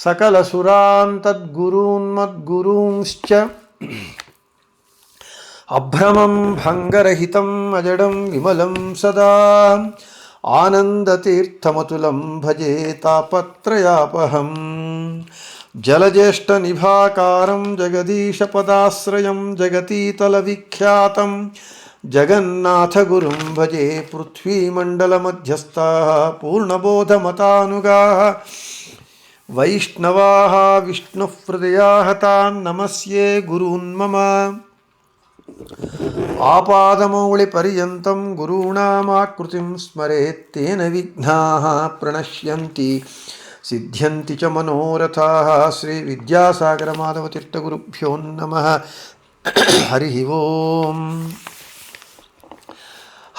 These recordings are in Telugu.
సకలసురాన్ తద్గురూన్మద్గురూంశ్చ అభ్రమం భంగరహితం అజడం విమలం సదా ఆనందతీర్థమతులం భజే తాపత్రయాపహం జలజ్యేష్ఠనిభాకారం జగదీశపదాశ్రయం జగతీతలవిఖ్యాతం జగన్నాథగురుం భజే పృథ్వీమండలమధ్యస్థా పూర్ణబోధమతానుగా వైష్ణవాः విష్ణుహృదయాహతాన్ నమస్యే గురూన్మమ ఆపాదమౌళిపర్యంతం గురూణామాకృతిం స్మరేత్తేన విఘ్నాः ప్రణశ్యంతి. సిద్ధ్యంతి చ మనోరథాः శ్రీ విద్యాసాగరమాధవతీర్థగురుభ్యో నమ. హరి ఓం.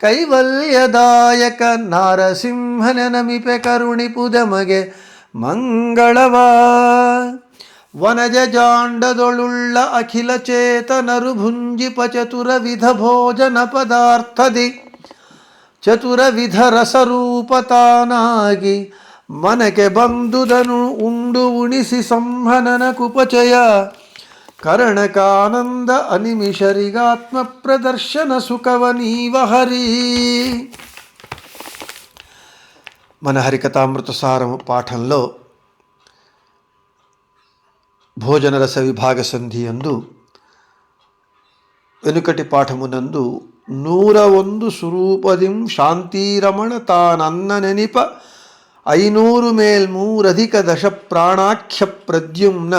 ಕೈವಲ್ಯದಾಯಕ ನಾರಸಿಂಹನ ನಮಿಪೆ ಕರುಣಿಪುದಮಗೆ ಮಂಗಳವ. ವನಜ ಜಾಂಡದೊಳುಳ್ಳ ಅಖಿಲ ಚೇತನರು ಭುಂಜಿಪ ಚತುರ ವಿಧ ಭೋಜನ ಪದಾರ್ಥದಿ. ಚತುರ ವಿಧ ರಸರೂಪತಾನಾಗಿ ಮನಕ್ಕೆ ಬಂದುದನು ಉಂಡು ಉಣಿಸಿ ಸಂಹನನ ಕುಪಚಯ. ಕರ್ಣಕಾನಂದ ಅನಿಮಿಷರಿಗಾತ್ಮ ప్రదర్శన సుఖవ నీవ హరి మన హరికథామృత సారము పాఠంలో భోజనరస విభాగ సంధి అందు వెనుకటి పాఠమునందు నూర ಒಂದು ಸುರೂಪದಿಂ ಶಾಂತಿರಮಣ ತಾನನ್ನ ನೆನಿಪ ಐನೂರು ಮೇಲ್ಮೂರಧಿಕ ದಶ ಪ್ರಾಣಾಖ್ಯ ಪ್ರದ್ಯುಮ್ನ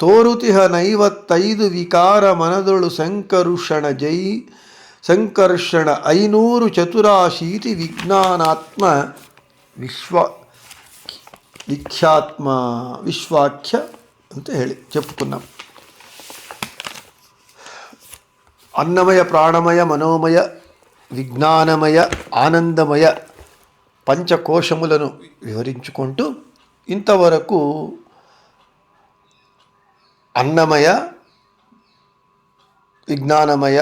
ತೋರುತಿಹ ನೈವತ್ತೈದು ವಿಕಾರ ಮನದೊಳು ಸಂಕರುಷಣ ಜೈ ಸಂಕರ್ಷಣ ಐನೂರು ಚತುರಾಶೀತಿ ವಿಜ್ಞಾನಾತ್ಮ ವಿಶ್ವ ವಿಖ್ಯಾತ್ಮ ವಿಶ್ವಾಖ್ಯ ಅಂತ ಹೇಳಿ చెప్పుకున్నాం అన్నమయ ప్రాణమయ మనోమయ విజ్ఞానమయ ఆనందమయ పంచకోశములను వివరించుకుంటూ ఇంతవరకు అన్నమయ విజ్ఞానమయ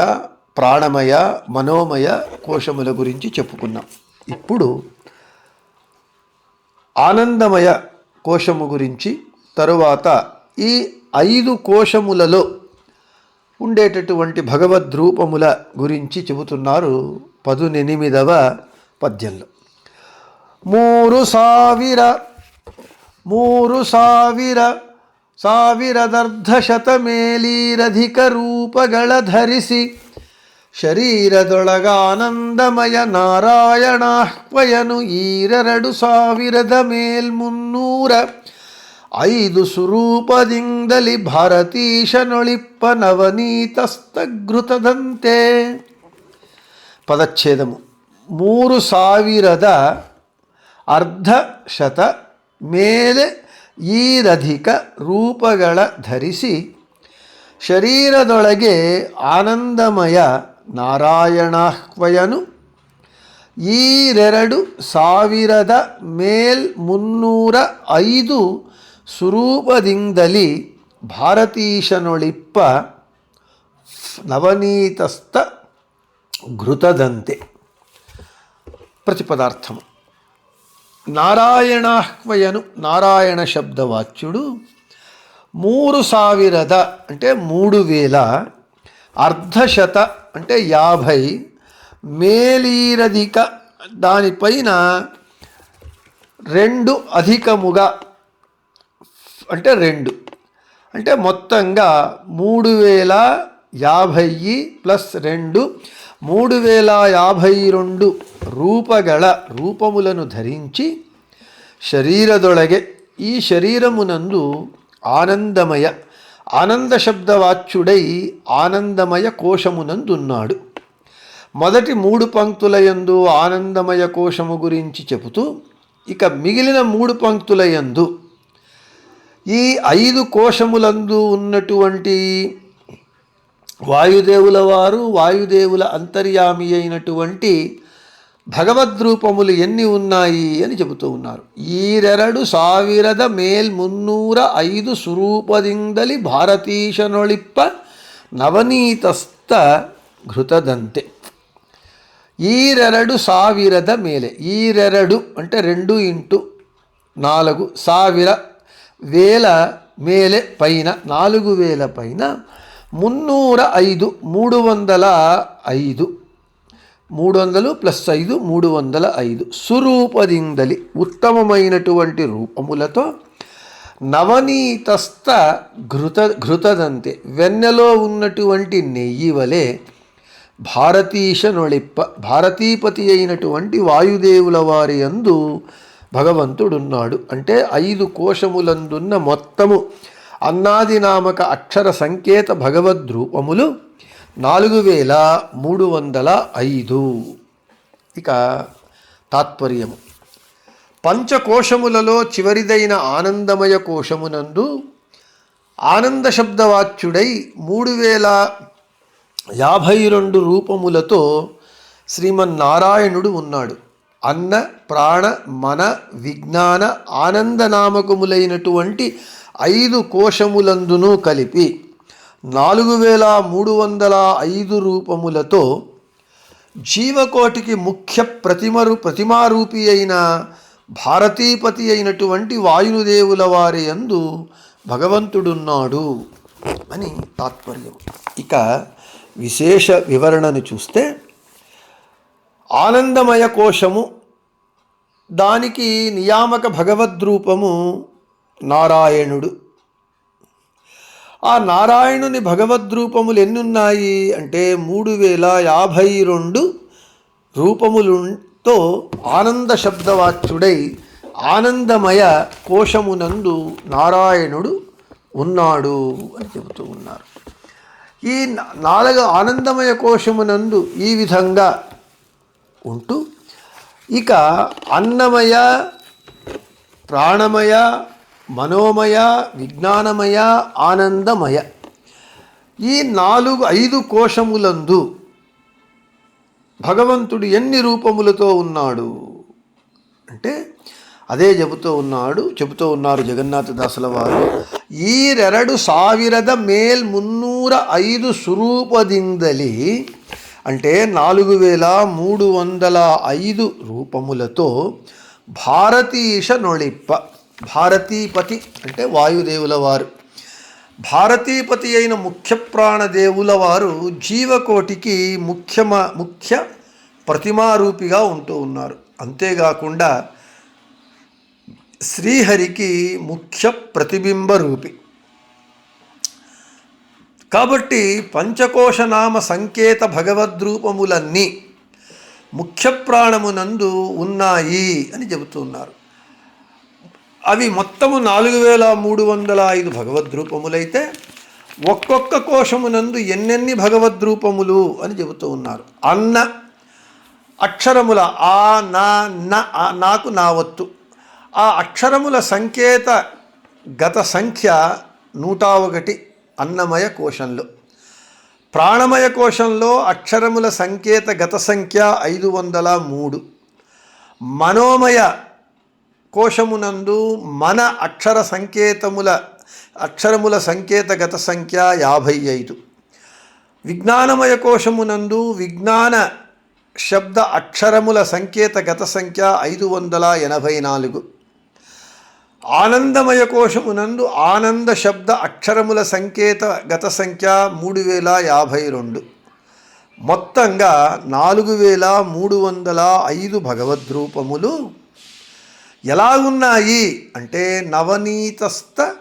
ప్రాణమయ మనోమయ కోశముల గురించి చెప్పుకున్నాం ఇప్పుడు ఆనందమయ కోశము గురించి తరువాత ఈ ఐదు కోశములలో ఉండేటటువంటి భగవద్రూపముల గురించి చెబుతున్నారు పదునెనిమిదవ పద్యంలో ಮೂರು ಸಾವಿರ ಮೂರು ಸಾವಿರ ಸಾವಿರದರ್ಧಶತ ಮೇಲೀರಧಿಕ ರೂಪಗಳ ಧರಿಸಿ ಶರೀರದೊಳಗಾನಂದಮಯ ನಾರಾಯಣಾಹ್ವಯನು ಈರೆರಡು ಸಾವಿರದ ಮೇಲ್ಮುನ್ನೂರ ಐದು ಸ್ವರೂಪದಿಂದಲಿ ಭಾರತೀಶನೊಳಿಪ್ಪ ನವನೀತಸ್ತಘೃತದಂತೆ ಪದಚ್ಛೇದಮು. ಮೂರು ಸಾವಿರದ ಅರ್ಧ ಶತ ಮೇಲೆ ಈರಧಿಕ ರೂಪಗಳ ಧರಿಸಿ ಶರೀರದೊಳಗೆ ಆನಂದಮಯ ನಾರಾಯಣಾಹ್ವಯನು ಈರೆರಡು ಸಾವಿರದ ಮೇಲ್ ಮುನ್ನೂರ ಐದು ಸ್ವರೂಪದಿಂದಲಿ ಭಾರತೀಶನೊಳಿಪ್ಪ ನವನೀತಸ್ಥ ಘೃತದಂತೆ. ಪ್ರತಿಪದಾರ್ಥಮು నారాయణాహ్వయను నారాయణ శబ్దవాచ్యుడు మూడు సావిరద అంటే మూడు వేల అర్ధశత అంటే యాభై మేలీరధిక దానిపైన రెండు అధికముగా అంటే రెండు అంటే మొత్తంగా మూడు వేల యాభై ప్లస్ రెండు మూడు వేల యాభై రెండు రూపగల రూపములను ధరించి శరీరదొಳಗೆ ఈ శరీరమునందు ఆనందమయ ఆనంద శబ్దవాచ్యుడై ఆనందమయ కోశమునందున్నాడు. మొదటి మూడు పంక్తులయందు ఆనందమయ కోశము గురించి చెబుతూ ఇక మిగిలిన మూడు పంక్తులయందు ఈ ఐదు కోశములందు ఉన్నటువంటి వాయుదేవుల వారు వాయుదేవుల అంతర్యామి అయినటువంటి భగవద్రూపములు ఎన్ని ఉన్నాయి అని చెబుతూ ఉన్నారు ఈరెరడు ಸಾವಿರದ ಮೇಲ್ ಮುನ್ನೂರ ಐದು ಸ್ವರೂಪದಿಂದಲಿ ಭಾರತೀಶನೊಳಿಪ್ಪ ನವನೀತಸ್ಥ ಘೃತದಂತೆ ఈరెరడు ಸಾವಿರದ ಮೇಲೆ ఈరెరడు అంటే రెండు ఇంటూ నాలుగు ಸಾವಿರ వేల మేలే పైన నాలుగు వేల పైన మున్నూర ఐదు మూడు వందల ఐదు మూడు వందలు ప్లస్ ఐదు మూడు వందల ఐదు సురూపదిందలి ఉత్తమమైనటువంటి రూపములతో నవనీతస్థ ఘృత ఘృతదంతే. వెన్నెలో ఉన్నటువంటి నెయ్యి వలె భారతీశ నొళిప్ప భారతీపతి అయినటువంటి వాయుదేవుల వారి యందు భగవంతుడున్నాడు. అంటే ఐదు కోశములందున్న మొత్తము అన్నాది నామక అక్షర సంకేత భగవద్రూపములు నాలుగు వేల మూడు వందల ఐదు. ఇక తాత్పర్యము. పంచకోశములలో చివరిదైన ఆనందమయ కోశమునందు ఆనంద శబ్దవాచ్యుడై మూడు వేల యాభై రెండు రూపములతో శ్రీమన్నారాయణుడు ఉన్నాడు. అన్న ప్రాణ మన విజ్ఞాన ఆనందనామకములైనటువంటి ఐదు కోశములందును కలిపి నాలుగు వేల మూడు వందల ఐదు రూపములతో జీవకోటికి ముఖ్య ప్రతిమరు ప్రతిమారూపి అయిన భారతీపతి అయినటువంటి వాయుదేవుల వారి యందు భగవంతుడున్నాడు అని తాత్పర్యం. ఇక విశేష వివరణను చూస్తే ఆనందమయ కోశము దానికి నియామక భగవద్రూపము నారాయణుడు. ఆ నారాయణుని భగవద్రూపములు ఎన్నున్నాయి అంటే మూడు వేల యాభై రెండు రూపములుతో ఆనంద శబ్దవాచ్యుడై ఆనందమయ కోశమునందు నారాయణుడు ఉన్నాడు అని చెబుతూ ఉన్నారు. ఈ నాలుగు ఆనందమయ కోశమునందు ఈ విధంగా ఉంటూ ఇక అన్నమయ ప్రాణమయ మనోమయ విజ్ఞానమయ ఆనందమయ. ఈ నాలుగు ఐదు కోశములందు భగవంతుడు ఎన్ని రూపములతో ఉన్నాడు? అంటే అదే చెబుతూ ఉన్నాడు చెబుతూ ఉన్నారు జగన్నాథదాసుల వారు. ఈ రెరడు మేల్ మున్నూర ఐదు ಐದು ಸ್ವರೂಪದಿಂದಲಿ అంటే నాలుగు వేల మూడు వందల ఐదు రూపములతో భారతీశ నొళిప్ప. భారతీపతి అంటే వాయుదేవుల వారు భారతీపతి అయిన ముఖ్య ప్రాణదేవుల వారు జీవకోటికి ముఖ్యమ ముఖ్య ప్రతిమారూపిగా ఉంటూ ఉన్నారు. అంతేకాకుండా శ్రీహరికి ముఖ్య ప్రతిబింబ రూపి కాబట్టి పంచకోశనామ సంకేత భగవద్రూపములన్నీ ముఖ్య ప్రాణమునందు ఉన్నాయి అని చెబుతున్నారు అవి మొత్తము నాలుగు వేల మూడు వందల ఐదు భగవద్రూపములైతే ఒక్కొక్క కోశమునందు ఎన్నెన్ని భగవద్రూపములు అని చెబుతూ ఉన్నారు. అన్న అక్షరముల ఆ నా న నాకు నా వత్తు. ఆ అక్షరముల సంకేత గత సంఖ్య నూట ఒకటి అన్నమయ కోశంలో. ప్రాణమయ కోశంలో అక్షరముల సంకేత గత సంఖ్య ఐదు వందల మూడు. మనోమయ కోశమునందు మన అక్షర సంకేతముల అక్షరముల సంకేత గత సంఖ్య యాభై ఐదు. విజ్ఞానమయ కోశమునందు విజ్ఞాన శబ్ద అక్షరముల సంకేత గత సంఖ్య ఐదు వందల ఎనభై నాలుగు. ఆనందమయ కోశమునందు ఆనంద శబ్ద అక్షరముల సంకేత గత సంఖ్య మూడు వేల యాభై రెండు. మొత్తంగా నాలుగు వేల మూడు వందల ఐదు భగవద్రూపములు ఎలా ఉన్నాయి అంటే నవనీతస్థ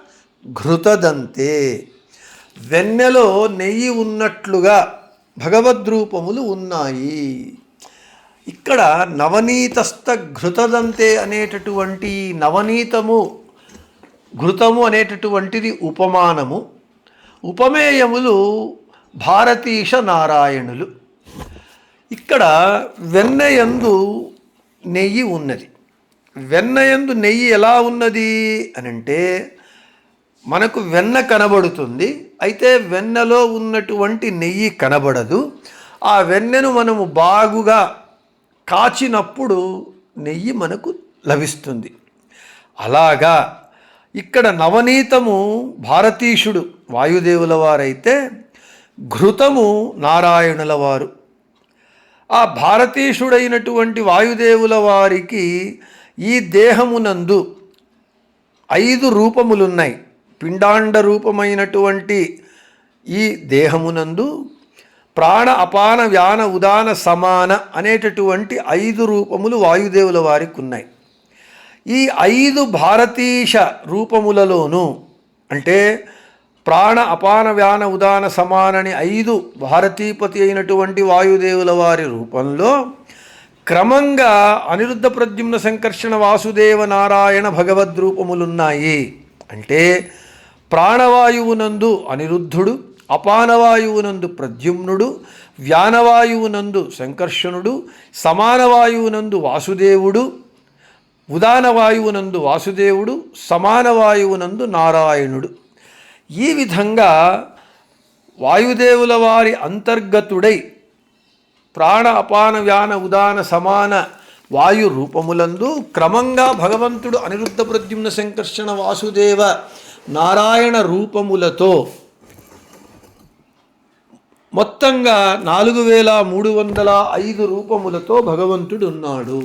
ఘృతదంతే. వెన్నెలో నెయ్యి ఉన్నట్లుగా భగవద్రూపములు ఉన్నాయి. ఇక్కడ నవనీతస్థ ఘృతదంతే అనేటటువంటి నవనీతము ఘృతము అనేటటువంటిది ఉపమానము. ఉపమేయములు భారతీశ నారాయణులు. ఇక్కడ వెన్నయందు నెయ్యి ఉన్నది. వెన్నయందు నెయ్యి ఎలా ఉన్నది? అని అంటే మనకు వెన్న కనబడుతుంది. అయితే వెన్నలో ఉన్నటువంటి నెయ్యి కనబడదు. ఆ వెన్నెను మనము బాగుగా కాచినప్పుడు నెయ్యి మనకు లభిస్తుంది. అలాగా ఇక్కడ నవనీతము భారతీషుడు వాయుదేవుల వారైతే ఘృతము నారాయణుల వారు ఆ భారతీషుడైనటువంటి వాయుదేవుల వారికి ఈ దేహమునందు ఐదు రూపములున్నాయి. పిండాండ రూపమైనటువంటి ఈ దేహమునందు ప్రాణ అపాన వ్యాన ఉదాన సమాన అనేటటువంటి ఐదు రూపములు వాయుదేవుల వారికి ఉన్నాయి ఈ ఐదు భారతీశ రూపములలోనూ అంటే ప్రాణ అపాన వ్యాన ఉదాన సమానని ఐదు భారతీపతి అయినటువంటి వాయుదేవుల వారి రూపంలో క్రమంగా అనిరుద్ధ ప్రద్యుమ్న సంకర్షణ వాసుదేవ నారాయణ భగవద్రూపములున్నాయి అంటే ప్రాణవాయువునందు అనిరుద్ధుడు అపానవాయువునందు ప్రద్యుమ్నుడు వ్యానవాయువునందు సంకర్షణుడు సమానవాయువునందు వాసుదేవుడు ఉదానవాయువునందు వాసుదేవుడు సమానవాయువునందు నారాయణుడు. ఈ విధంగా వాయుదేవుల వారి అంతర్గతుడై ప్రాణ అపాన వ్యాన ఉదాన సమాన వాయు రూపములందు క్రమంగా భగవంతుడు అనిరుద్ధ ప్రద్యుమ్న సంకర్షణ వాసుదేవ నారాయణ రూపములతో మొత్తంగా నాలుగు వేల మూడు వందల ఐదు రూపములతో భగవంతుడు ఉన్నాడు.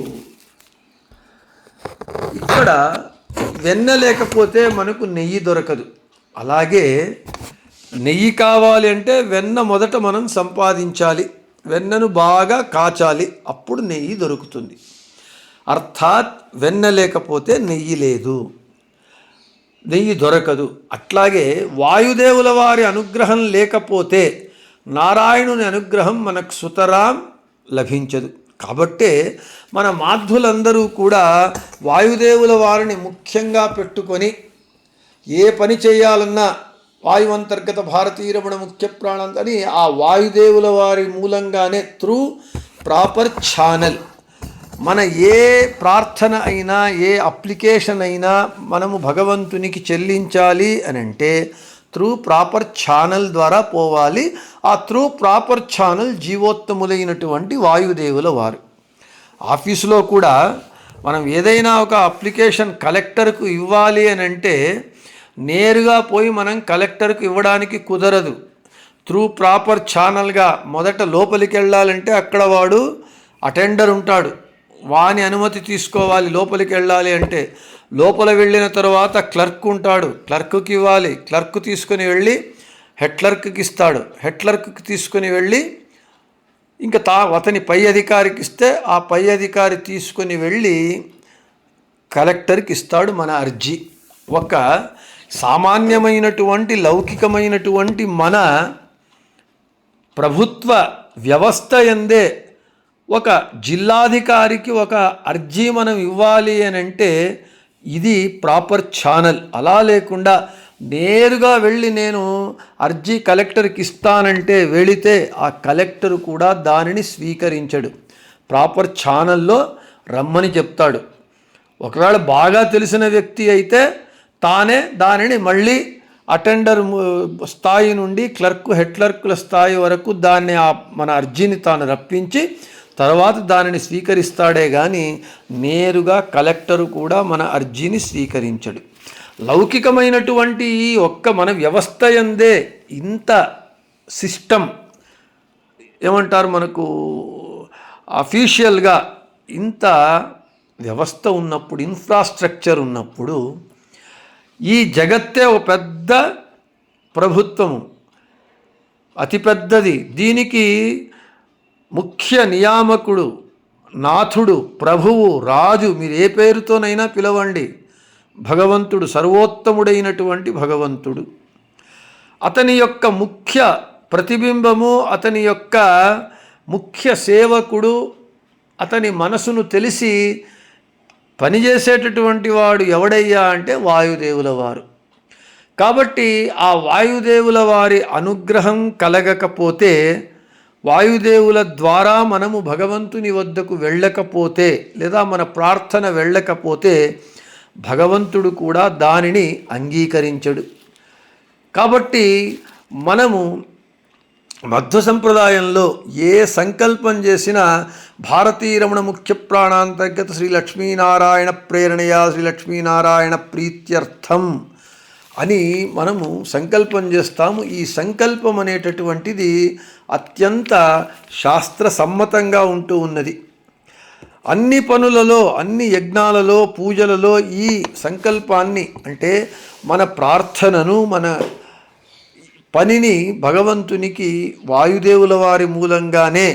ఇక్కడ వెన్న లేకపోతే మనకు నెయ్యి దొరకదు. అలాగే నెయ్యి కావాలి అంటే వెన్న మొదట మనం సంపాదించాలి. వెన్నను బాగా కాచాలి అప్పుడు నెయ్యి దొరుకుతుంది. అర్థాత్ వెన్న లేకపోతే నెయ్యి లేదు. నెయ్యి దొరకదు. అట్లాగే వాయుదేవుల వారి అనుగ్రహం లేకపోతే నారాయణుని అనుగ్రహం మనకు సుతరాం లభించదు. కాబట్టే మన మాధ్యులందరూ కూడా వాయుదేవుల వారిని ముఖ్యంగా పెట్టుకొని ఏ పని చేయాలన్నా వాయువంతర్గత భారతీయరమణ ముఖ్య ప్రాణం అని ఆ వాయుదేవుల వారి మూలంగానే త్రూ ప్రాపర్ ఛానల్. మన ఏ ప్రార్థన అయినా ఏ అప్లికేషన్ అయినా మనము భగవంతునికి చెల్లించాలి అని అంటే త్రూ ప్రాపర్ ఛానల్ ద్వారా పోవాలి. ఆ త్రూ ప్రాపర్ ఛానల్ జీవోత్తములైనటువంటి వాయుదేవుల వారు. ఆఫీసులో కూడా మనం ఏదైనా ఒక అప్లికేషన్ కలెక్టర్కు ఇవ్వాలి అని అంటే నేరుగా పోయి మనం కలెక్టర్కు ఇవ్వడానికి కుదరదు. త్రూ ప్రాపర్ ఛానల్గా మొదట లోపలికి వెళ్ళాలంటే అక్కడ వాడు అటెండర్ ఉంటాడు. వాని అనుమతి తీసుకోవాలి లోపలికి వెళ్ళాలి అంటే. లోపల వెళ్ళిన తర్వాత క్లర్క్ ఉంటాడు. క్లర్క్కి ఇవ్వాలి. క్లర్క్ తీసుకొని వెళ్ళి హెడ్ క్లర్క్కి ఇస్తాడు. హెడ్ క్లర్క్కి తీసుకొని వెళ్ళి ఇంకా తా అతని పై అధికారికి ఇస్తే ఆ పై అధికారి తీసుకొని వెళ్ళి కలెక్టర్కి ఇస్తాడు మన అర్జీ. ఒక సామాన్యమైనటువంటి లౌకికమైనటువంటి మన ప్రభుత్వ వ్యవస్థ ఎందే ఒక జిల్లాధికారికి ఒక అర్జీ మనం ఇవ్వాలి అని అంటే ఇది ప్రాపర్ ఛానల్. అలా లేకుండా నేరుగా వెళ్ళి నేను అర్జీ కలెక్టర్కి ఇస్తానంటే వెళితే ఆ కలెక్టర్ కూడా దానిని స్వీకరించడు. ప్రాపర్ ఛానల్లో రమ్మని చెప్తాడు. ఒకవేళ బాగా తెలిసిన వ్యక్తి అయితే తానే దానిని మళ్ళీ అటెండర్ స్థాయి నుండి క్లర్క్ హెడ్ క్లర్కుల స్థాయి వరకు దాన్ని ఆ మన అర్జీని తాను రప్పించి తర్వాత దానిని స్వీకరిస్తాడే కానీ నేరుగా కలెక్టరు కూడా మన అర్జీని స్వీకరించడు. లౌకికమైనటువంటి ఈ ఒక్క మన వ్యవస్థ ఎందే ఇంత సిస్టమ్ ఏమంటారు మనకు అఫీషియల్గా ఇంత వ్యవస్థ ఉన్నప్పుడు ఇన్ఫ్రాస్ట్రక్చర్ ఉన్నప్పుడు ఈ జగత్తే ఒక పెద్ద ప్రభుత్వము. అతిపెద్దది దీనికి ముఖ్య నియామకుడు నాథుడు ప్రభువు రాజు మీరు ఏ పేరుతోనైనా పిలవండి. భగవంతుడు సర్వోత్తముడైనటువంటి భగవంతుడు. అతని యొక్క ముఖ్య ప్రతిబింబము అతని యొక్క ముఖ్య సేవకుడు అతని మనసును తెలిసి పనిచేసేటటువంటి వాడు ఎవడయ్యా అంటే వాయుదేవుల వారు కాబట్టి ఆ వాయుదేవుల వారి అనుగ్రహం కలగకపోతే వాయుదేవుల ద్వారా మనము భగవంతుని వద్దకు వెళ్ళకపోతే లేదా మన ప్రార్థన వెళ్ళకపోతే భగవంతుడు కూడా దానిని అంగీకరించడు. కాబట్టి మనము మధ్వ సంప్రదాయంలో ఏ సంకల్పం చేసినా భారతీరమణ ముఖ్య ప్రాణాంతర్గత శ్రీ లక్ష్మీనారాయణ ప్రేరణయా శ్రీ లక్ష్మీనారాయణ ప్రీత్యర్థం అని మనము సంకల్పం చేస్తాము. ఈ సంకల్పం అనేటటువంటిది అత్యంత శాస్త్ర సమ్మతంగా ఉంటూ ఉన్నది. అన్ని పనులలో అన్ని యజ్ఞాలలో పూజలలో ఈ సంకల్పాన్ని అంటే మన ప్రార్థనను మన పనిని భగవంతునికి వాయుదేవుల వారి మూలంగానే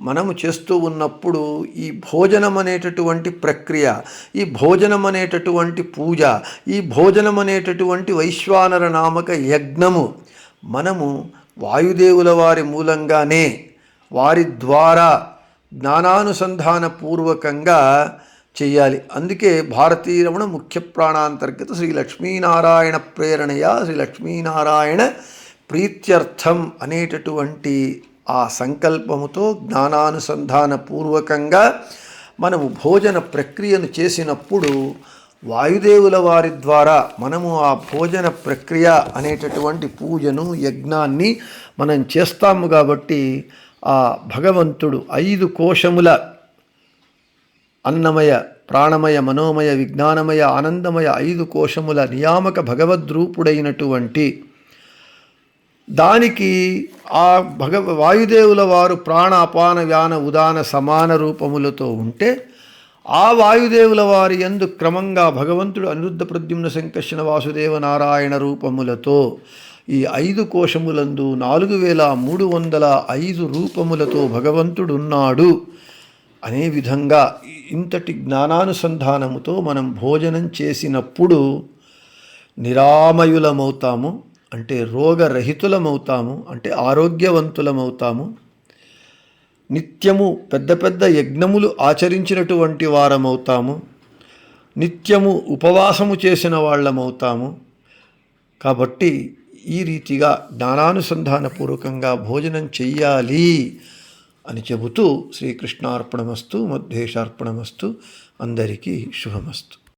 మనము చేస్తూ ఉన్నప్పుడు ఈ భోజనం అనేటటువంటి ప్రక్రియ ఈ భోజనం అనేటటువంటి పూజ ఈ భోజనం అనేటటువంటి వైశ్వానర నామక యజ్ఞము మనము వాయుదేవుల వారి మూలంగానే వారి ద్వారా జ్ఞానానుసంధాన పూర్వకంగా చేయాలి. అందుకే భారతీయ రమణ ముఖ్య ప్రాణాంతర్గత శ్రీ లక్ష్మీనారాయణ ప్రేరణయ శ్రీ లక్ష్మీనారాయణ ప్రీత్యర్థం అనేటటువంటి ఆ సంకల్పముతో జ్ఞానానుసంధాన పూర్వకంగా మనము భోజన ప్రక్రియను చేసినప్పుడు వాయుదేవుల వారి ద్వారా మనము ఆ భోజన ప్రక్రియ అనేటటువంటి పూజను యజ్ఞాన్ని మనం చేస్తాము కాబట్టి ఆ భగవంతుడు ఐదు కోశముల అన్నమయ ప్రాణమయ మనోమయ విజ్ఞానమయ ఆనందమయ ఐదు కోశముల నియామక భగవద్రూపుడైనటువంటి దానికి ఆ భగ వాయుదేవుల వారు ప్రాణ అపాన వ్యాన ఉదాన సమాన రూపములతో ఉంటే ఆ వాయుదేవుల వారి ఎందు క్రమంగా భగవంతుడు అనిరుద్ధ ప్రద్యుమ్న సంకర్షణ వాసుదేవ నారాయణ రూపములతో ఈ ఐదు కోశములందు నాలుగు వేల మూడు వందల ఐదు రూపములతో భగవంతుడున్నాడు అనే విధంగా ఇంతటి జ్ఞానానుసంధానముతో మనం భోజనం చేసినప్పుడు నిరామయులమవుతాము. అంటే రోగరహితులమవుతాము అంటే ఆరోగ్యవంతులమవుతాము. నిత్యము పెద్ద పెద్ద యజ్ఞములు ఆచరించినటువంటి వారమవుతాము. నిత్యము ఉపవాసము చేసిన వాళ్ళమవుతాము. కాబట్టి ఈ రీతిగా జ్ఞానానుసంధానపూర్వకంగా భోజనం చెయ్యాలి అని చెబుతూ శ్రీకృష్ణార్పణమస్తు మధ్యేశార్పణమస్తు అందరికీ శుభమస్తు.